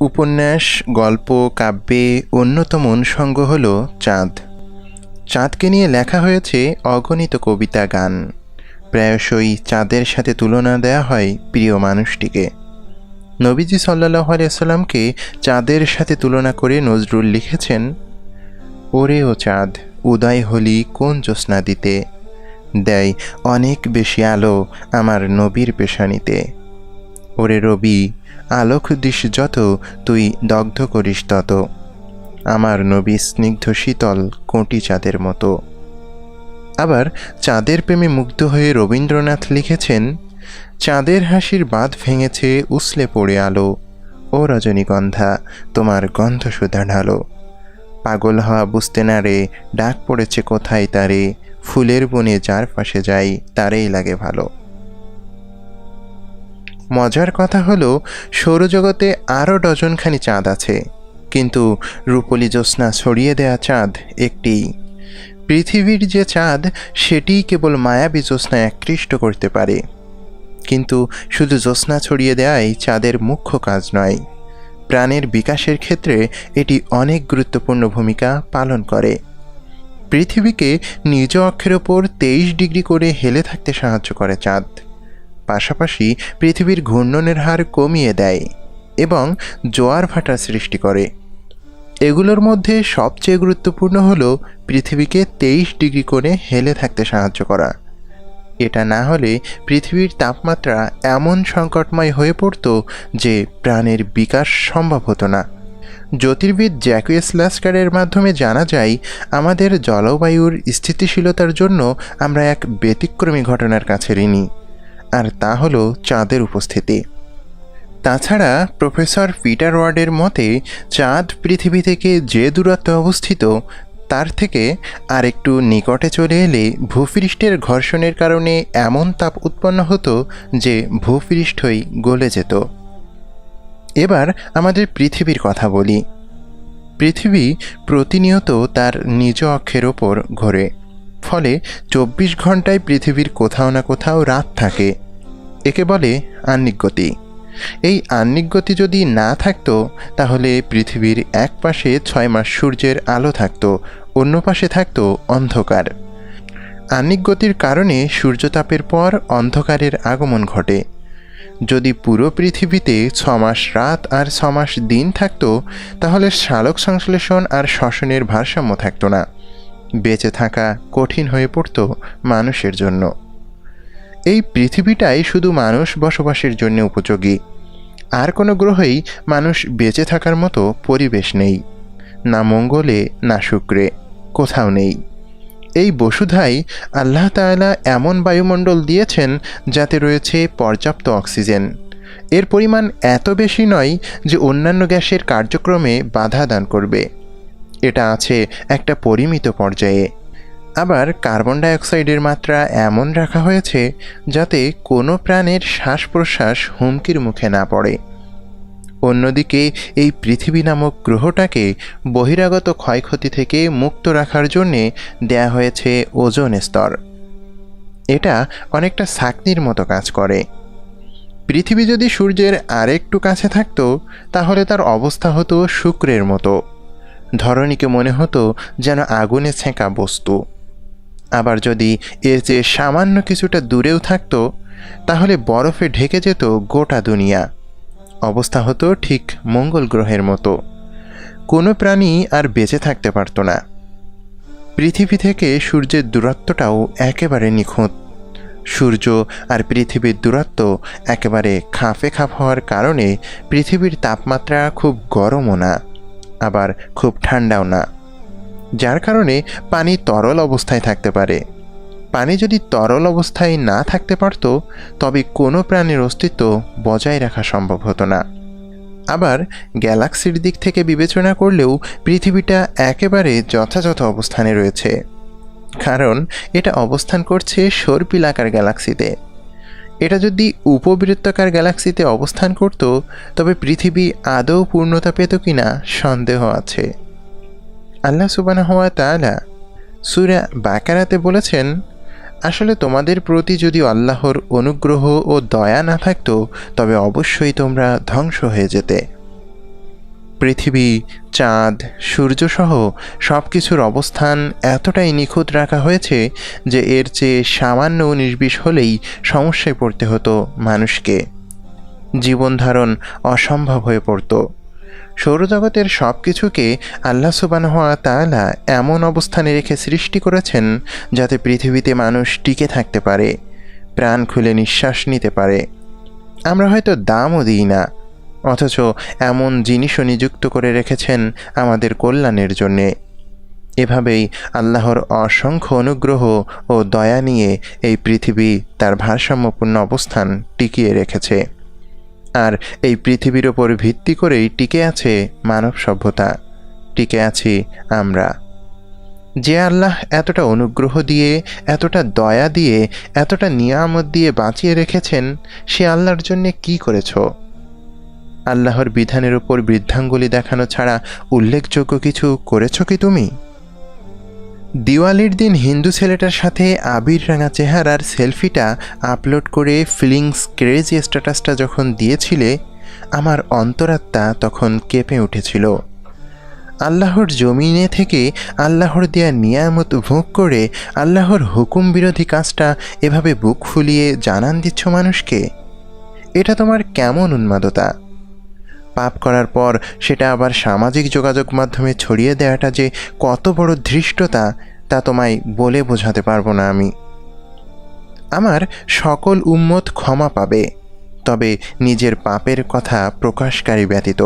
উপন্যাস, গল্প, কাব্যে অন্যতম অনুষঙ্গ হল চাঁদ। চাঁদকে নিয়ে লেখা হয়েছে অগণিত কবিতা গান। প্রায়শই চাঁদের সাথে তুলনা দেয়া হয় প্রিয় মানুষটিকে। নবীজি সাল্লাহ আলিয়াল্লামকে চাঁদের সাথে তুলনা করে নজরুল লিখেছেন ওরে ও চাঁদ, উদয় হলি কোন জ্যোৎস্না দিতে? দেয় অনেক বেশি আলো আমার নবীর পেশানিতে। ওরে রবি আলোক দিস যত, তুই দগ্ধ করিস তত। আমার নবী স্নিগ্ধ শীতল কোটি চাঁদের মতো। আবার চাঁদের প্রেমে মুগ্ধ হয়ে রবীন্দ্রনাথ লিখেছেন, চাঁদের হাসির বাঁধ ভেঙেছে উসলে পড়ে আলো। ও রজনীগন্ধা, তোমার গন্ধ সুধা ঢালো পাগল হওয়া বুঝতে না রে, ডাক পড়েছে কোথায় তারে? ফুলের বনে যার পাশে যাই, তারেই লাগে ভালো। মজার কথা হলো, সৌরজগতে আরও ডজনখানি চাঁদ আছে। কিন্তু রূপলি জ্যোৎস্না ছড়িয়ে দেয়া চাঁদ একটি। পৃথিবীর যে চাঁদ, সেটিই কেবল মায়াবী জ্যোৎস্না আকৃষ্ট করতে পারে। কিন্তু শুধু জ্যোৎস্না ছড়িয়ে দেওয়াই চাঁদের মুখ্য কাজ নয়। প্রাণের বিকাশের ক্ষেত্রে এটি অনেক গুরুত্বপূর্ণ ভূমিকা পালন করে। পৃথিবীকে নিজ অক্ষের ওপর তেইশ ডিগ্রি করে হেলে থাকতে সাহায্য করে চাঁদ। পাশাপাশি পৃথিবীর ঘূর্ণনের হার কমিয়ে দেয় এবং জোয়ার ভাটার সৃষ্টি করে। এগুলোর মধ্যে সবচেয়ে গুরুত্বপূর্ণ হল পৃথিবীকে তেইশ ডিগ্রি কোণে হেলে থাকতে সাহায্য করা। এটা না হলে পৃথিবীর তাপমাত্রা এমন সংকটময় হয়ে পড়ত যে প্রাণের বিকাশ সম্ভব হতো না। জ্যোতির্বিদ জ্যাকুয়েস লাস্কারের মাধ্যমে জানা যায়, আমাদের জলবায়ুর স্থিতিশীলতার জন্য আমরা এক ব্যতিক্রমী ঘটনার কাছে ঋণী। আর তা হলো চাঁদের উপস্থিতি। তাছাড়া প্রফেসর পিটার ওয়ার্ডের মতে, চাঁদ পৃথিবী থেকে যে দূরত্বে অবস্থিত, তার থেকে আর একটু নিকটে চলে এলে ভূপৃষ্ঠের ঘর্ষণের কারণে এমন তাপ উৎপন্ন হতো যে ভূপৃষ্ঠই গলে যেত। এবার আমাদের পৃথিবীর কথা বলি। পৃথিবী প্রতিনিয়ত তার নিজ অক্ষের ওপর ঘোরে। ফলে চব্বিশ ঘন্টায় পৃথিবীর কোথাও না কোথাও রাত থাকে। একে বলে আহ্নিক গতি এই আহ্নিক গতি যদি না থাকতো, তাহলে পৃথিবীর এক পাশে ছয় মাস সূর্যের আলো থাকতো, অন্য পাশে থাকতো অন্ধকার। আহ্নিক গতির কারণে সূর্যতাপের পর অন্ধকারের আগমন ঘটে। যদি পুরো পৃথিবীতে ছমাস রাত আর ছমাস দিন থাকতো, তাহলে শালক সংশ্লেষণ আর শ্বসনের ভারসাম্য থাকতো না। বেঁচে থাকা কঠিন হয়ে পড়ত মানুষের জন্য। এই পৃথিবীটাই শুধু মানুষ বসবাসের জন্য উপযোগী। আর কোনো গ্রহেই মানুষ বেঁচে থাকার মতো পরিবেশ নেই। না মঙ্গলে, না শুক্রে, কোথাও নেই। এই বসুধাই আল্লাহ তাআলা এমন বায়ুমণ্ডল দিয়েছেন যাতে রয়েছে পর্যাপ্ত অক্সিজেন। এর পরিমাণ এত বেশি নয় যে অন্যান্য গ্যাসের কার্যক্রমে বাধা দান করবে। এটা আছে একটা পরিমিত পর্যায়ে। আবার কার্বন ডাইঅক্সাইডের মাত্রা এমন রাখা হয়েছে যাতে কোনো প্রাণের শ্বাস প্রশ্বাস হুমকির মুখে না পড়ে। অন্যদিকে, এই পৃথিবী নামক গ্রহটাকে বহিরাগত ক্ষয়ক্ষতি থেকে মুক্ত রাখার জন্যে দেয়া হয়েছে ওজন স্তর। এটা অনেকটা সাকনির মতো কাজ করে। পৃথিবী যদি সূর্যের আরেকটু কাছে থাকতো, তাহলে তার অবস্থা হতো শুক্রের মতো। ধরণীকে মনে হতো যেন আগুনে ছেঁকা বস্তু। আবার যদি এর চেয়ে সামান্য কিছুটা দূরেও থাকতো, তাহলে বরফে ঢেকে যেত গোটা দুনিয়া। অবস্থা হতো ঠিক মঙ্গল গ্রহের মতো। কোনো প্রাণী আর বেঁচে থাকতে পারত না। পৃথিবী থেকে সূর্যের দূরত্বটাও একেবারে নিখুঁত। সূর্য আর পৃথিবীর দূরত্ব একেবারে খাফে খাপ হওয়ার কারণে পৃথিবীর তাপমাত্রা খুব গরমও না। আবার খুব ঠান্ডাও না। যার কারণে পানি তরল অবস্থায় থাকতে পারে। পানি যদি তরল অবস্থায় না থাকতে পারত, তবে কোনো প্রাণীর অস্তিত্ব বজায় রাখা সম্ভব হতো না। আবার গ্যালাক্সির দিক থেকে বিবেচনা করলেও পৃথিবীটা একেবারে যথাযথ অবস্থানে রয়েছে। কারণ এটা অবস্থান করছে সর্পিলাকার গ্যালাক্সিতে। এটা যদি উপবৃত্তকার গ্যালাক্সিতে অবস্থান করত, তবে পৃথিবী আদৌ পূর্ণতা পেত কিনা সন্দেহ আছে। আল্লাহ সুবানা হওয়া তালা সুরা বাকারাতে বলেছেন, আসলে তোমাদের প্রতি যদি আল্লাহর অনুগ্রহ ও দয়া না থাকতো, তবে অবশ্যই তোমরা ধ্বংস হয়ে যেতে। পৃথিবী, চাঁদ, সূর্যসহ সব কিছুর অবস্থান এতটাই নিখুঁত রাখা হয়েছে যে এর চেয়ে সামান্য বিশ হলেই সমস্যায় পড়তে হতো মানুষকে। জীবনধারণ অসম্ভব হয়ে পড়ত। সৌরজগতের সব কিছুকে আল্লাহ সুবানহা তাআলা এমন অবস্থানে রেখে সৃষ্টি করেছেন যাতে পৃথিবীতে মানুষ টিকে থাকতে পারে, প্রাণ খুলে নিঃশ্বাস নিতে পারে। আমরা হয়তো দামও দিই না অথচ এমন জিনিসও নিযুক্ত করে রেখেছেন আমাদের কল্যাণের জন্যে। এভাবেই আল্লাহর অসংখ্য অনুগ্রহ ও দয়া নিয়ে এই পৃথিবী তার ভারসাম্যপূর্ণ অবস্থান টিকিয়ে রেখেছে। আর এই পৃথিবীর ওপর ভিত্তি করেই টিকে আছে মানব সভ্যতা। টিকে আছি আমরা। যে আল্লাহ এতটা অনুগ্রহ দিয়ে, এতটা দয়া দিয়ে, এতটা নিয়ামত দিয়ে বাঁচিয়ে রেখেছেন, সে আল্লাহর জন্যে কি করেছ? আল্লাহর বিধানের উপর বৃদ্ধাঙ্গুলি দেখানো ছাড়া উল্লেখযোগ্য কিছু করেছ কি তুমি? দিওয়ালির দিন হিন্দু ছেলেটার সাথে আবির রাঙা চেহারার সেলফিটা আপলোড করে ফিলিংস ক্রেজি স্ট্যাটাসটা যখন দিয়েছিলে, আমার অন্তরাত্মা তখন কেঁপে উঠেছিল। আল্লাহর জমিনে থেকে আল্লাহর দেয়া নিয়ামত ভোগ করে আল্লাহর হুকুম বিরোধী কাজটা এভাবে বুক ফুলিয়ে জানান দিচ্ছ মানুষকে? এটা তোমার কেমন উন্মাদতা? পাপ করার পর সেটা আবার সামাজিক যোগাযোগ মাধ্যমে ছড়িয়ে দেওয়াটা যে কত বড় ধৃষ্টতা, তা তোমায় বলে বোঝাতে পারব না আমি। আমার সকল উম্মত ক্ষমা পাবে, তবে নিজের পাপের কথা প্রকাশকারী ব্যতীত।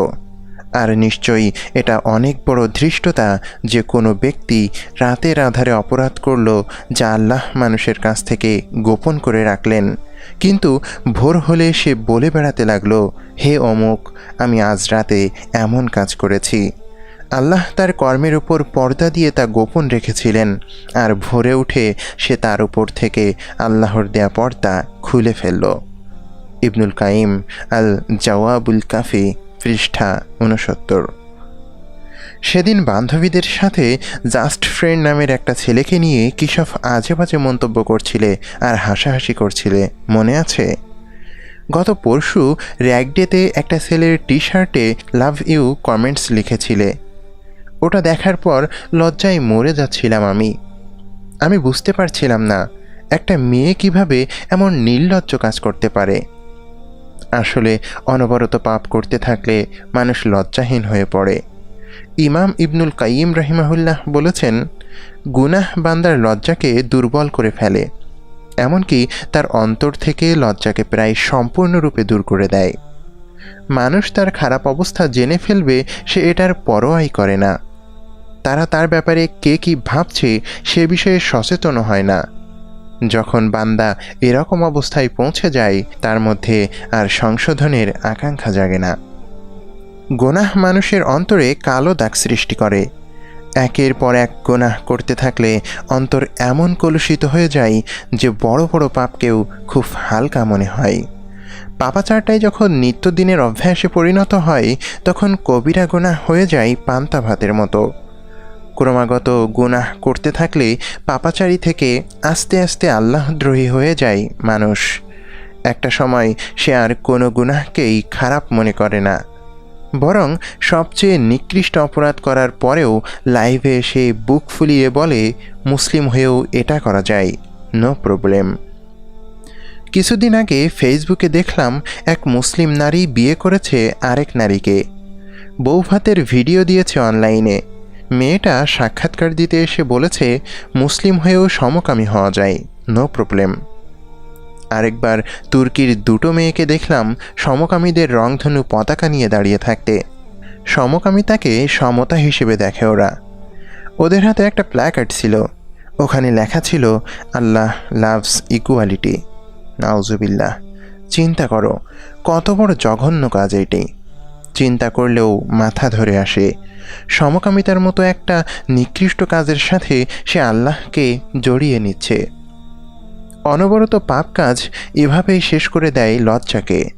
আর নিশ্চয়ই এটা অনেক বড় ধৃষ্টতা যে কোনো ব্যক্তি রাতের আধারে অপরাধ করল যা আল্লাহ মানুষের কাছ থেকে গোপন করে রাখলেন। কিন্তু ভোর হলে সে বলে বেড়াতে লাগল, হে অমুক, আমি আজ রাতে এমন কাজ করেছি। আল্লাহ তার কর্মের উপর পর্দা দিয়ে তা গোপন রেখেছিলেন, আর ভোরে উঠে সে তার উপর থেকে আল্লাহর দেয়া পর্দা খুলে ফেলল। ইবনুল কাইম আল জওয়াবুল কাফি, পৃষ্ঠা উনসত্তর সেদিন বান্ধবীদের সাথে জাস্ট ফ্রেন্ড নামের একটা ছেলেকে নিয়ে কিসব আজে বাজে মন্তব্য করছিলে আর হাসাহাসি করছিলে, মনে আছে? গত পরশু র্যাকডেতে একটা ছেলের টি শার্টে লাভ ইউ কমেন্টস লিখেছিলে। ওটা দেখার পর লজ্জায় মরে যাচ্ছিলাম আমি। আমি বুঝতে পারছিলাম না, একটা মেয়ে কীভাবে এমন নির্লজ্জ কাজ করতে পারে? আসলে অনবরত পাপ করতে থাকলে মানুষ লজ্জাহীন হয়ে পড়ে। ইমাম ইবনুল কাইম রহিমাহুল্লাহ বলেছেন, গুনাহ বান্দার লজ্জাকে দুর্বল করে ফেলে, এমনকি তার অন্তর থেকে লজ্জাকে প্রায় সম্পূর্ণরূপে দূর করে দেয়। মানুষ তার খারাপ অবস্থা জেনে ফেলবে, সে এটার পরোয়াই করে না। তারা তার ব্যাপারে কে কি ভাবছে, সে বিষয়ে সচেতন হয় না। যখন বান্দা এরকম অবস্থায় পৌঁছে যায়, তার মধ্যে আর সংশোধনের আকাঙ্ক্ষা জাগে না। গোনাহ মানুষের অন্তরে কালো দাগ সৃষ্টি করে। একের পর এক গোনাহ করতে থাকলে অন্তর এমন কলুষিত হয়ে যায় যে বড় বড় পাপকেও খুব হালকা মনে হয়। পাপাচারটাই যখন নিত্যদিনের অভ্যাসে পরিণত হয়, তখন কবিরা গোনাহ হয়ে যায় পান্তা ভাতের মতো। ক্রমাগত গুনাহ করতে থাকলে পাপাচারী থেকে আস্তে আস্তে আল্লাহদ্রোহী হয়ে যায় মানুষ। একটা সময় সে আর কোনো গুনাহকেই খারাপ মনে করে না। বরং সবচেয়ে নিকৃষ্ট অপরাধ করার পরেও লাইভে এসে বুক ফুলিয়ে বলে, মুসলিম হয়েও এটা করা যায়, নো প্রবলেম। কিছুদিন আগে ফেসবুকে দেখলাম এক মুসলিম নারী বিয়ে করেছে আরেক নারীকে। বৌভাতের ভিডিও দিয়েছে অনলাইনে। মেয়েটা সাক্ষাৎকার দিতে এসে বলেছে, মুসলিম হয়েও সমকামী হওয়া যায়, নো প্রবলেম। আরেকবার তুর্কির দুটো মেয়েকে দেখলাম সমকামীদের রংধনু পতাকা নিয়ে দাঁড়িয়ে থাকতে। সমকামিতাকে সমতা হিসেবে দেখে ওরা। ওদের হাতে একটা প্ল্যাকার্ড ছিল। ওখানে লেখা ছিল, আল্লাহ লাভস ইকুয়ালিটি নাউজুবিল্লাহ, চিন্তা করো, কত বড় জঘন্য কাজ এটি। চিন্তা করলেও মাথা ধরে আসে। সমকামিতার মতো একটা নিকৃষ্ট কাজের সাথে সে আল্লাহকে জড়িয়ে নিচ্ছে। অনবরত পাপ কাজ এভাবেই শেষ করে দেয় লজ্জাকে।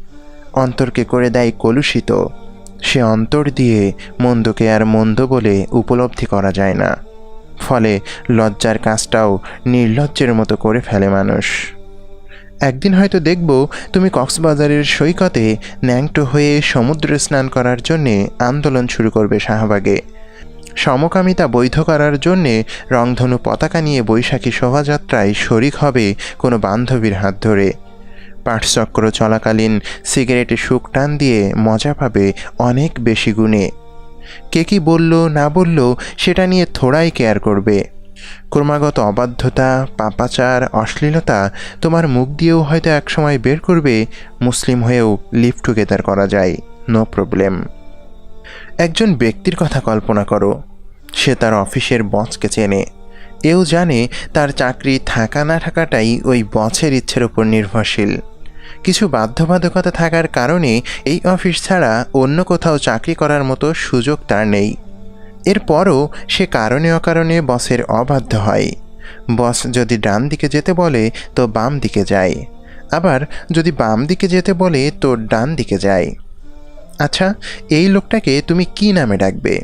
অন্তরকে করে দেয় কলুষিত। সে অন্তর দিয়ে মন্দকে আর মন্দ বলে উপলব্ধি করা যায় না। ফলে লজ্জার কাজটাও নির্লজ্জের মতো করে ফেলে মানুষ। একদিন হয়তো দেখব তুমি কক্সবাজারের সৈকতে ন্যাংটো হয়ে সমুদ্রে স্নান করার জন্যে আন্দোলন শুরু করবে শাহবাগে। সমকামিতা বৈধ করার জন্যে রংধনু পতাকা নিয়ে বৈশাখী শোভাযাত্রায় শরিক হবে কোনো বান্ধবীর হাত ধরে। পাঠচক্র চলাকালীন সিগারেটে সুখ টান দিয়ে মজা পাবে অনেক বেশি গুণে। কে কি বলল, না বলল, সেটা নিয়ে থোড়াই কেয়ার করবে। ক্রমাগত অবাধ্যতা, পাপাচার, অশ্লীলতা তোমার মুখ দিয়েও হয়তো একসময় বের করবে, মুসলিম হয়েও লিভ টুগেদার করা যায়, নো প্রবলেম। একজন ব্যক্তির কথা কল্পনা করো। সে তার অফিসের বসকে চেনে। এও জানে তার চাকরি থাকা না থাকাটাই ওই বসের ইচ্ছের উপর নির্ভরশীল। কিছু বাধ্যবাধকতা থাকার কারণে এই অফিস ছাড়া অন্য কোথাও চাকরি করার মতো সুযোগ তার নেই। এরপরও সে কারণে অকারণে বসের অবাধ্য হয়। বস যদি ডান দিকে যেতে বলে, তো বাম দিকে যায়। আবার যদি বাম দিকে যেতে বলে, তো ডান দিকে যায়। আচ্ছা এই লোকটাকে তুমি কি নামে ডাকবে?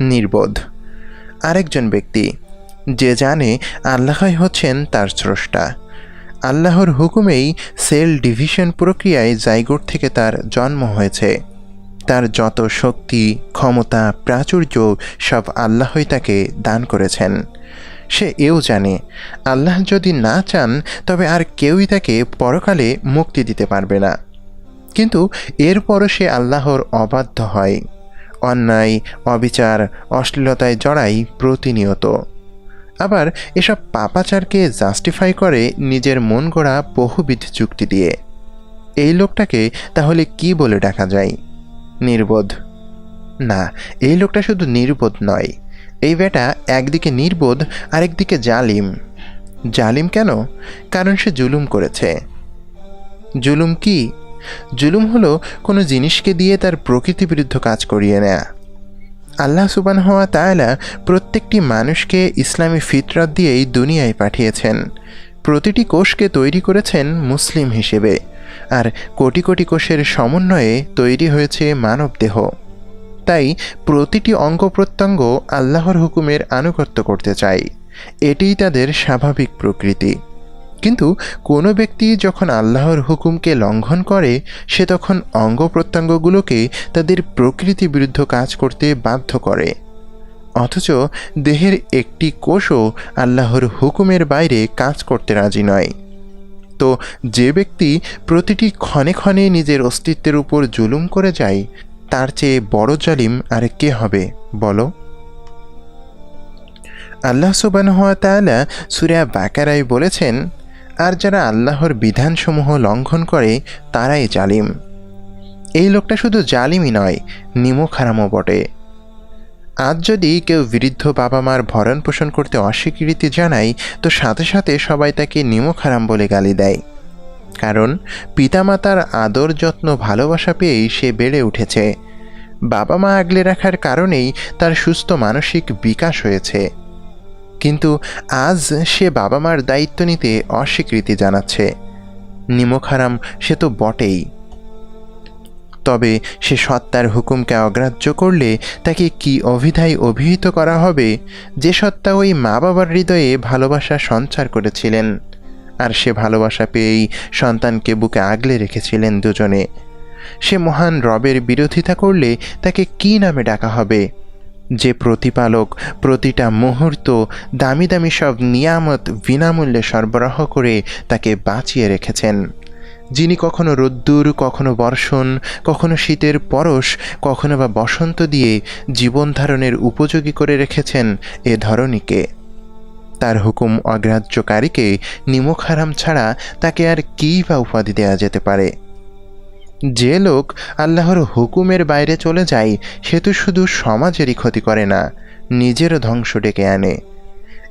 নির্বোধ। আরেকজন ব্যক্তি, যে জানে আল্লাহই হচ্ছেন তার স্রষ্টা। আল্লাহর হুকুমেই সেল ডিভিশন প্রক্রিয়ায় জাইগোট থেকে তার জন্ম হয়েছে। তার যত শক্তি, ক্ষমতা, প্রাচুর্য, সব আল্লাহই তাকে দান করেছেন। সে এও জানে, আল্লাহ যদি না চান, তবে আর কেউই তাকে পরকালে মুক্তি দিতে পারবে না। কিন্তু এরপরও সে আল্লাহর অবাধ্য হয়। অন্যায়, অবিচার, অশ্লীলতায় জড়াই প্রতিনিয়ত। আবার এসব পাপাচারকে জাস্টিফাই করে নিজের মন গড়া বহুবিধ যুক্তি দিয়ে। এই লোকটাকে তাহলে কি বলে ডাকা যায়? নির্বোধ। না, এই লোকটা শুধু নির্বোধ নয়। এই বেটা একদিকে নির্বোধ, আরেকদিকে জালিম। জালিম কেন? কারণ সে জুলুম করেছে। জুলুম কি? জুলুম হলো কোনো জিনিসকে দিয়ে তার প্রকৃতি বিরুদ্ধ কাজ করিয়ে নেয়া। আল্লাহ সুবান হওয়া তায়লা প্রত্যেকটি মানুষকে ইসলামী ফিতরাত দিয়েই দুনিয়ায় পাঠিয়েছেন। প্রতিটি কোষকে তৈরি করেছেন মুসলিম হিসেবে, আর কোটি কোটি কোষের সমন্বয়ে তৈরি হয়েছে মানবদেহ তাই প্রতিটি অঙ্গ প্রত্যঙ্গ আল্লাহর হুকুমের আনুগত্য করতে চায়। এটিই তাদের স্বাভাবিক প্রকৃতি। কিন্তু কোনো ব্যক্তি যখন আল্লাহর হুকুমকে লঙ্ঘন করে, সে তখন অঙ্গ প্রত্যঙ্গগুলোকে তাদের প্রকৃতি বিরুদ্ধ কাজ করতে বাধ্য করে। অথচ দেহের একটি কোষও আল্লাহর হুকুমের বাইরে কাজ করতে রাজি নয়। তো যে ব্যক্তি প্রতিটি ক্ষণে ক্ষণে নিজের অস্তিত্বের উপর জুলুম করে যায়, তার চেয়ে বড় জালিম আর কে হবে, বলো? আল্লাহ সুবান তালা সুরিয়া বাকারাই বলেছেন আর যারা আল্লাহর বিধানসমূহ লঙ্ঘন করে, তারাই জালিম। এই লোকটা শুধু জালিমই নয় নিমুখ হারামও বটে। আজ যদি কেউ বৃদ্ধ বাবা মার ভরণ পোষণ করতে অস্বীকৃতি জানায়, তো সাথে সাথে সবাই তাকে নিমুখ হারাম বলে গালি দেয়। কারণ, পিতামাতার আদর, যত্ন, ভালোবাসা পেয়েই সে বেড়ে উঠেছে। বাবা মা আগলে রাখার কারণেই তার সুস্থ মানসিক বিকাশ হয়েছে। কিন্তু আজ সে বাবা মার দায়িত্ব নিতে অস্বীকৃতি জানাচ্ছে। নিমখারাম সে তো বটেই। তবে সে সত্তার হুকুমকে অগ্রাহ্য করলে তাকে কি অভিধায় অভিহিত করা হবে? যে সত্তা ওই মা বাবার হৃদয়ে ভালোবাসা সঞ্চার করেছিলেন, আর সে ভালোবাসা পেয়েই সন্তানকে বুকে আগলে রেখেছিলেন দুজনে। সে মহান রবের বিরোধিতা করলে তাকে কি নামে ডাকা হবে? যে প্রতিপালক প্রতিটা মুহূর্ত দামি দামি সব নিয়ামত বিনামূল্যে সরবরাহ করে তাকে বাঁচিয়ে রেখেছেন। যিনি কখনো রোদ্দুর, কখনো বর্ষণ, কখনো শীতের পরশ, কখনো বা বসন্ত দিয়ে জীবন ধারণের উপযোগী করে রেখেছেন এ ধরনীকে তার হুকুম অগ্রাহ্যকারীকে নিমক হারাম ছাড়া তাকে আর কী বা উপাধি দেওয়া যেতে পারে? যে লোক আল্লাহর হুকুমের বাইরে চলে যায়, সে তো শুধু সমাজেরই ক্ষতি করে না নিজেরও ধ্বংস ডেকে আনে।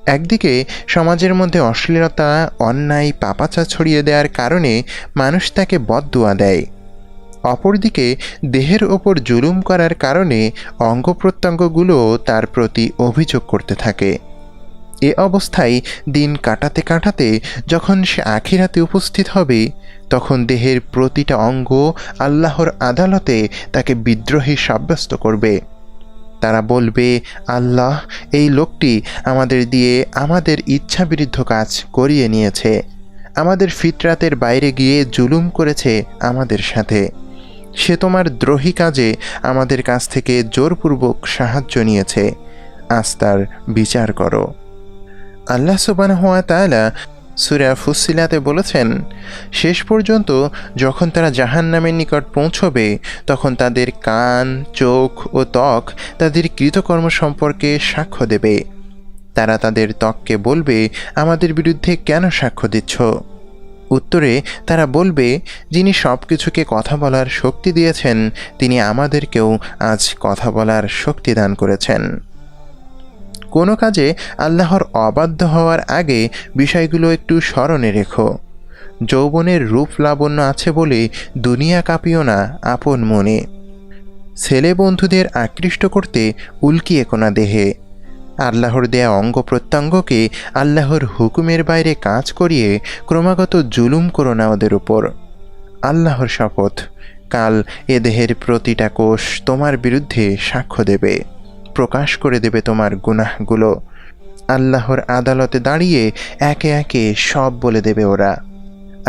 একদিকে সমাজের মধ্যে অশ্লীলতা, অন্যায় পাপাচা ছড়িয়ে দেওয়ার কারণে মানুষ তাকে বদদুয়া দেয়। অপরদিকে দেহের ওপর জুলুম করার কারণে অঙ্গ প্রত্যঙ্গগুলো তার প্রতি অভিযোগ করতে থাকে। এ অবস্থায় দিন কাটাতে কাটাতে যখন সে আখিরাতে উপস্থিত হবে, তখন দেহের প্রতিটা অঙ্গ আল্লাহর আদালতে তাকে বিদ্রোহী সাব্যস্ত করবে। তারা বলবে, আল্লাহ, এই লোকটি আমাদের দিয়ে আমাদের ইচ্ছা বিরুদ্ধ কাজ করিয়ে নিয়েছে। আমাদের ফিতরাতের বাইরে গিয়ে জুলুম করেছে আমাদের সাথে। সে তোমার দ্রোহী কাজে আমাদের কাছ থেকে জোরপূর্বক সাহায্য নিয়েছে। আস্তার বিচার করো। আল্লাহ সুবান হওয়া তালা সুরা ফুসিলাতে বলেছেন, শেষ পর্যন্ত যখন তারা জাহান নামের নিকট পৌঁছবে, তখন তাদের কান, চোখ ও ত্বক তাদের কৃতকর্ম সম্পর্কে সাক্ষ্য দেবে। তারা তাদের ত্বককে বলবে, আমাদের বিরুদ্ধে কেন সাক্ষ্য দিচ্ছ উত্তরে, তারা বলবে, যিনি সব কিছুকে কথা বলার শক্তি দিয়েছেন, তিনি আমাদেরকেও আজ কথা বলার শক্তি দান করেছেন কোনো কাজে আল্লাহর অবাধ্য হওয়ার আগে বিষয়গুলো একটু স্মরণে রেখো। যৌবনের রূপ লাবণ্য আছে বলে দুনিয়া কাঁপিও না আপন মনে। ছেলে বন্ধুদের আকৃষ্ট করতে উল্কিয়ে কোনা দেহে। আল্লাহর দেয়া অঙ্গ প্রত্যঙ্গকে আল্লাহর হুকুমের বাইরে কাজ করিয়ে ক্রমাগত জুলুম করো না ওদের উপর। আল্লাহর শপথ, কাল এ দেহের প্রতিটা কোষ তোমার বিরুদ্ধে সাক্ষ্য দেবে। প্রকাশ করে দেবে তোমার গুনাহগুলো। আল্লাহর আদালতে দাঁড়িয়ে একে একে সব বলে দেবে ওরা।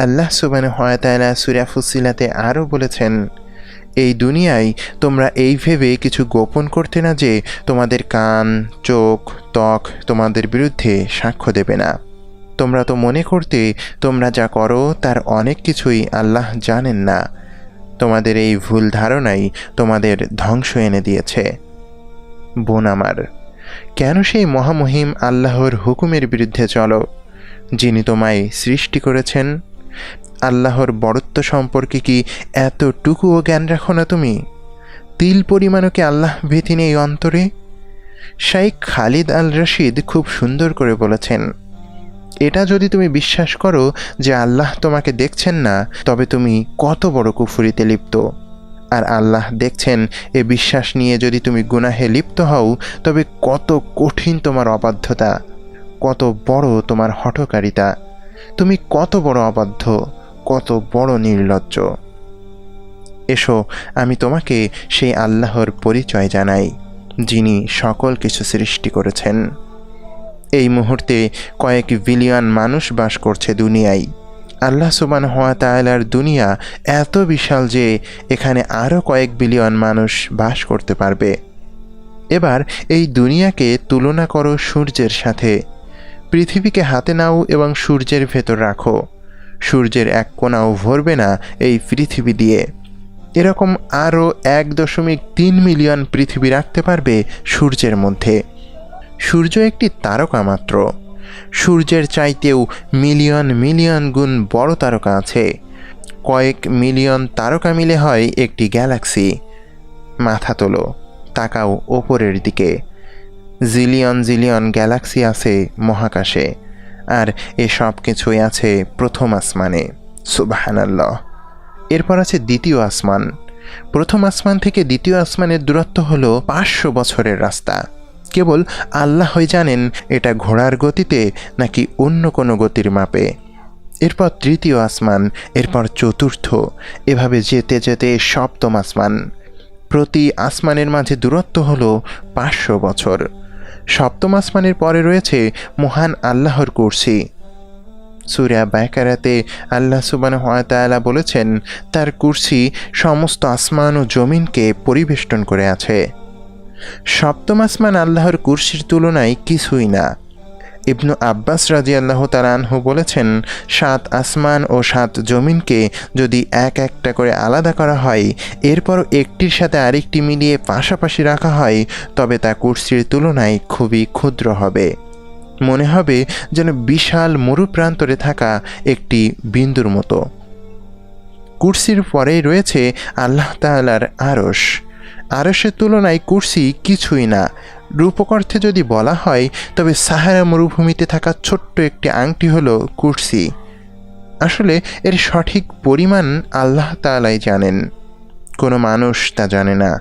আল্লাহ সুবান হয়তালা সুরাফুসিলাতে আরও বলেছেন, এই দুনিয়ায় তোমরা এই ভেবে কিছু গোপন করতে না যে তোমাদের কান, চোখ, ত্বক তোমাদের বিরুদ্ধে সাক্ষ্য দেবে না। তোমরা তো মনে করতে তোমরা যা করো তার অনেক কিছুই আল্লাহ জানেন না। তোমাদের এই ভুল ধারণাই তোমাদের ধ্বংস এনে দিয়েছে। বোন আমার, কেন সেই মহামহিম আল্লাহর হুকুমের বিরুদ্ধে চলো, যিনি তোমায় সৃষ্টি করেছেন? আল্লাহর বড়ত্ব সম্পর্কে কি এতটুকুও জ্ঞান রাখো না তুমি? তিল পরিমাণও কি আল্লাহ ভীতি নেই অন্তরে? শাইখ খালিদ আল রশিদ খুব সুন্দর করে বলেছেন, এটা যদি তুমি বিশ্বাস করো যে আল্লাহ তোমাকে দেখছেন না, তবে তুমি কত বড় কুফুরিতে লিপ্ত। আর আল্লাহ দেখছেন, এ বিশ্বাস নিয়ে যদি তুমি গুনাহে লিপ্ত হও, তবে কত কঠিন তোমার অবাধ্যতা, কত বড় তোমার হঠকারিতা। তুমি কত বড় অবাধ্য, কত বড় নির্লজ্জ। এসো, আমি তোমাকে সেই আল্লাহর পরিচয় জানাই, যিনি সকল কিছু সৃষ্টি করেছেন। এই মুহূর্তে কয়েক বিলিয়ন মানুষ বাস করছে দুনিয়ায়। আল্লাহ সুবান হওয়া তায়ালার দুনিয়া এত বিশাল যে এখানে আরও কয়েক বিলিয়ন মানুষ বাস করতে পারবে। এবার এই দুনিয়াকে তুলনা করো সূর্যের সাথে। পৃথিবীকে হাতে নাও এবং সূর্যের ভেতর রাখো। সূর্যের এক কোনাও ভরবে না এই পৃথিবী দিয়ে। এরকম আরও এক দশমিক তিন মিলিয়ন পৃথিবী রাখতে পারবে সূর্যের মধ্যে। সূর্য একটি তারকা মাত্র। সূর্যের চাইতেও মিলিয়ন মিলিয়ন গুণ বড় তারকা আছে। কয়েক মিলিয়ন তারকা মিলে হয় একটি গ্যালাক্সি। মাথা তোলো, তাকাও ওপরের দিকে। জিলিয়ন জিলিয়ন গ্যালাক্সি আছে মহাকাশে, আর এ সব কিছুই আছে প্রথম আসমানে। সুবাহানাল্লাহ। এরপর আছে দ্বিতীয় আসমান। প্রথম আসমান থেকে দ্বিতীয় আসমানের দূরত্ব হলো পাঁচশো বছরের রাস্তা। কেবল আল্লাহই জানেন এটা ঘোড়ার গতিতে নাকি অন্য কোনো গতির মাপে। এরপর তৃতীয় আসমান, এরপর চতুর্থ, এভাবে যেতে যেতে সপ্তম আসমান। প্রতি আসমানের মাঝে দূরত্ব হল পাঁচশো বছর। সপ্তম আসমানের পরে রয়েছে মহান আল্লাহর কুরসি। সুরিয়া ব্যাকারাতে আল্লাহ সুবান হাতালা বলেছেন, তার কুরসি সমস্ত আসমান ও জমিনকে পরিবেষ্টন করে আছে। সপ্তম আসমান আল্লাহর কুরসির তুলনায় কিছুই না। ইবনু আব্বাস রাজি আল্লাহ তালানহু বলেছেন, সাত আসমান ও সাত জমিনকে যদি এক একটা করে আলাদা করা হয় এরপর একটির সাথে আরেকটি মিলিয়ে পাশাপাশি রাখা হয়, তবে তা কুর্সির তুলনায় খুবই ক্ষুদ্র হবে। মনে হবে যেন বিশাল মরুপ্রান্তরে থাকা একটি বিন্দুর মতো। কুর্সির পরেই রয়েছে আল্লাহ তালার আরস আরসের তুলনায় কুর্সি কিছুই না। রূপক অর্থে যদি বলা হয়, তবে সাহারা মরুভূমিতে থাকা ছোট্ট একটি আংটি হলো কুর্সি। আসলে এর সঠিক পরিমাণ আল্লাহ তালাই জানেন। কোনো মানুষ তা জানে না।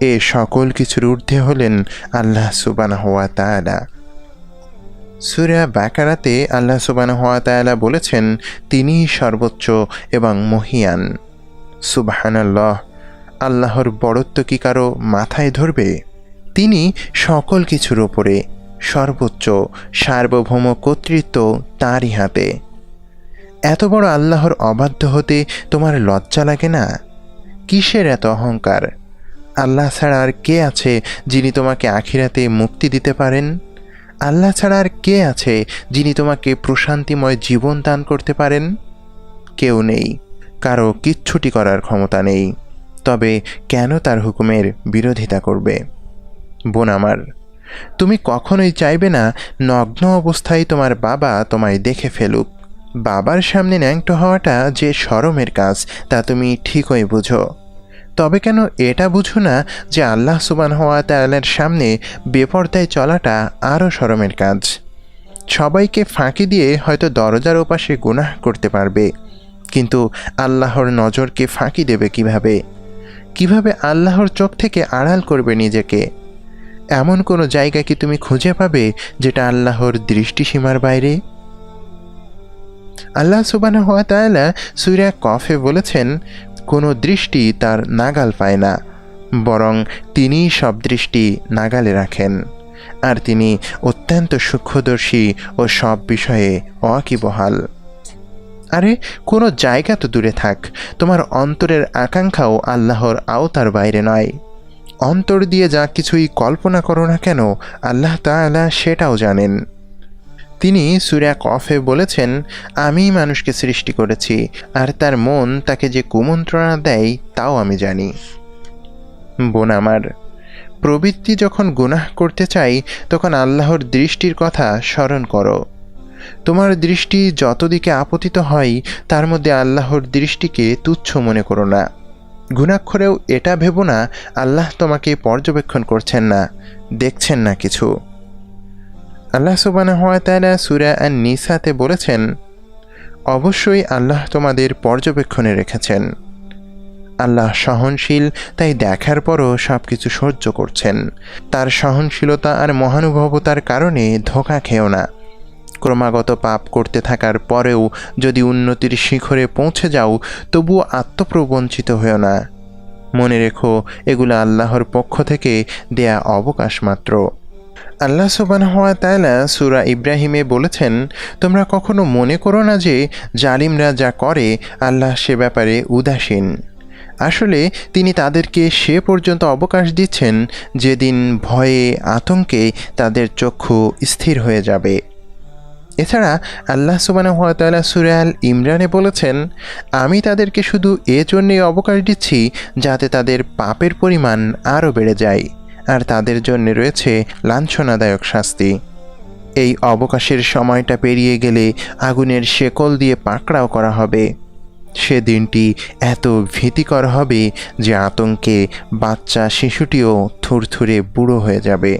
এ সকল কিছুর ঊর্ধ্বে হলেন আল্লাহ সুবানা হওয়া তালা সুরা বাকারাতে আল্লাহ সুবানা হওয়া তালা বলেছেন, তিনিই সর্বোচ্চ এবং মহিয়ান। সুবাহানাল্লাহ। আল্লাহর বড়ত্ব কি কারও মাথায় ধরবে? তিনি সকল কিছুর ওপরে সর্বোচ্চ, সার্বভৌম কর্তৃত্ব তাঁরই হাতে। এত বড় আল্লাহর অবাধ্য হতে তোমার লজ্জা লাগে না? কিসের এত অহংকার? আল্লাহ ছাড়া আর কে আছে যিনি তোমাকে আখিরাতে মুক্তি দিতে পারেন? আল্লাহ ছাড়া আর কে আছে যিনি তোমাকে প্রশান্তিময় জীবন দান করতে পারেন? কেউ নেই, কারও কিচ্ছুটি করার ক্ষমতা নেই। তবে কেন তার হুকুমের বিরোধিতা করবে? বোন আমার, তুমি কখনোই চাইবে না নগ্ন অবস্থায় তোমার বাবা তোমায় দেখে ফেলুক। বাবার সামনে ন্যাংটো হওয়াটা যে শরমের কাজ, তা তুমি ঠিকই বুঝো। তবে কেন এটা বুঝো না যে আল্লাহ সুবান হওয়া তালের সামনে বেপর্দায় চলাটা আরও শরমের কাজ? সবাইকে ফাঁকি দিয়ে হয়তো দরজার ওপাশে গুনাহ করতে পারবে, কিন্তু আল্লাহর নজরকে ফাঁকি দেবে কীভাবে? কীভাবে আল্লাহর চোখ থেকে আড়াল করবে নিজেকে? এমন কোনো জায়গা কি তুমি খুঁজে পাবে যেটা আল্লাহর দৃষ্টিসীমার বাইরে? আল্লাহ সুবান হওয়া তায়লা সুইরা কফে বলেছেন, কোনো দৃষ্টি তার নাগাল পায় না, বরং তিনিই সব দৃষ্টি নাগালে রাখেন, আর তিনি অত্যন্ত সূক্ষ্মদর্শী ও সব বিষয়ে অকিবহাল। আরে, কোনো জায়গা তো দূরে থাক। তোমার অন্তরের আকাঙ্ক্ষাও আল্লাহর আওতার বাইরে নয়। অন্তর দিয়ে যা কিছুই কল্পনা করো না কেন, আল্লাহ তাআলা সেটাও জানেন। তিনি সুরা কফে বলেছেন, আমি মানুষকে সৃষ্টি করেছি, আর তার মন তাকে যে কুমন্ত্রণা দেয়, তাও আমি জানি। বোন আমার, প্রবৃত্তি যখন গুনাহ করতে চাই, তখন আল্লাহর দৃষ্টির কথা স্মরণ করো। তোমার দৃষ্টি যতদিকে আপতিত হয়, তার মধ্যে আল্লাহর দৃষ্টিকে তুচ্ছ মনে করো না। গুণাক্ষরেও এটা ভেবো না, আল্লাহ তোমাকে পর্যবেক্ষণ করছেন না। দেখছেন না কিছু। আল্লাহ সুবানা সুরা অ্যান্ড নিসাতে বলেছেন, অবশ্যই আল্লাহ তোমাদের পর্যবেক্ষণে রেখেছেন। আল্লাহ সহনশীল, তাই দেখার পরও সব কিছু সহ্য করছেন। তার সহনশীলতা আর মহানুভবতার কারণে ধোকা খেও না। ক্রমাগত পাপ করতে থাকার পরেও যদি উন্নতির শিখরে পৌঁছে যাও, তবুও আত্মপ্রবঞ্চিত হয়েও না। মনে রেখো, এগুলো আল্লাহর পক্ষ থেকে দেয়া অবকাশ মাত্র। আল্লাহ সুবান হওয়া তাইলা সুরা ইব্রাহিমে বলেছেন, তোমরা কখনো মনে করো না যে জালিমরা যা করে, আল্লাহ সে ব্যাপারে উদাসীন। আসলে তিনি তাদেরকে সে পর্যন্ত অবকাশ দিচ্ছেন, যেদিন ভয়ে, আতঙ্কে তাদের চক্ষু স্থির হয়ে যাবে। এছাড়া আল্লাহ সুবানা সুরাল ইমরানে বলেছেন, আমি তাদেরকে শুধু এ জন্যেই অবকাশ দিচ্ছি যাতে তাদের পাপের পরিমাণ আরও বেড়ে যায়, আর তাদের জন্য রয়েছে লাঞ্ছনাদায়ক শাস্তি। এই অবকাশের সময়টা পেরিয়ে গেলে আগুনের শেকল দিয়ে পাকড়াও করা হবে। সে দিনটি এত ভীতিকর হবে যে আতঙ্কে বাচ্চা শিশুটিও থুরথুরে বুড়ো হয়ে যাবে।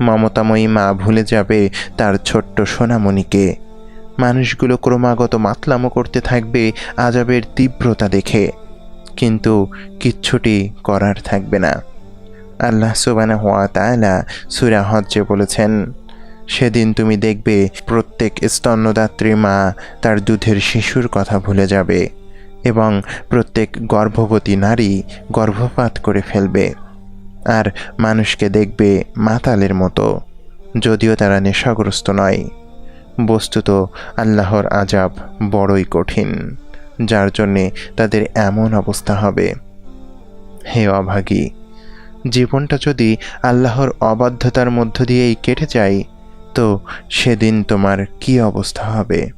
মমতাময়ী মা ভুলে যাবে তার ছোট্ট সোনামণিকে। মানুষগুলো ক্রমাগত মাতলামো করতে থাকবে আজাবের তীব্রতা দেখে। কিন্তু কিচ্ছুটি করার থাকবে না। আল্লাহ সুবানা হওয়া তায়লা সুরা হজ্জে বলেছেন, সেদিন তুমি দেখবে প্রত্যেক স্তন্যদাত্রী মা তার দুধের শিশুর কথা ভুলে যাবে এবং প্রত্যেক গর্ভবতী নারী গর্ভপাত করে ফেলবে। আর মানুষকে দেখবে মাতালের মতো, যদিও তারা নেশাগ্রস্ত নয়। বস্তুত আল্লাহর আজাব বড়ই কঠিন, যার জন্যে তাদের এমন অবস্থা হবে। হে অভাগী, জীবনটা যদি আল্লাহর অবাধ্যতার মধ্য দিয়েই কেটে যায়, তো সেদিন তোমার কি অবস্থা হবে?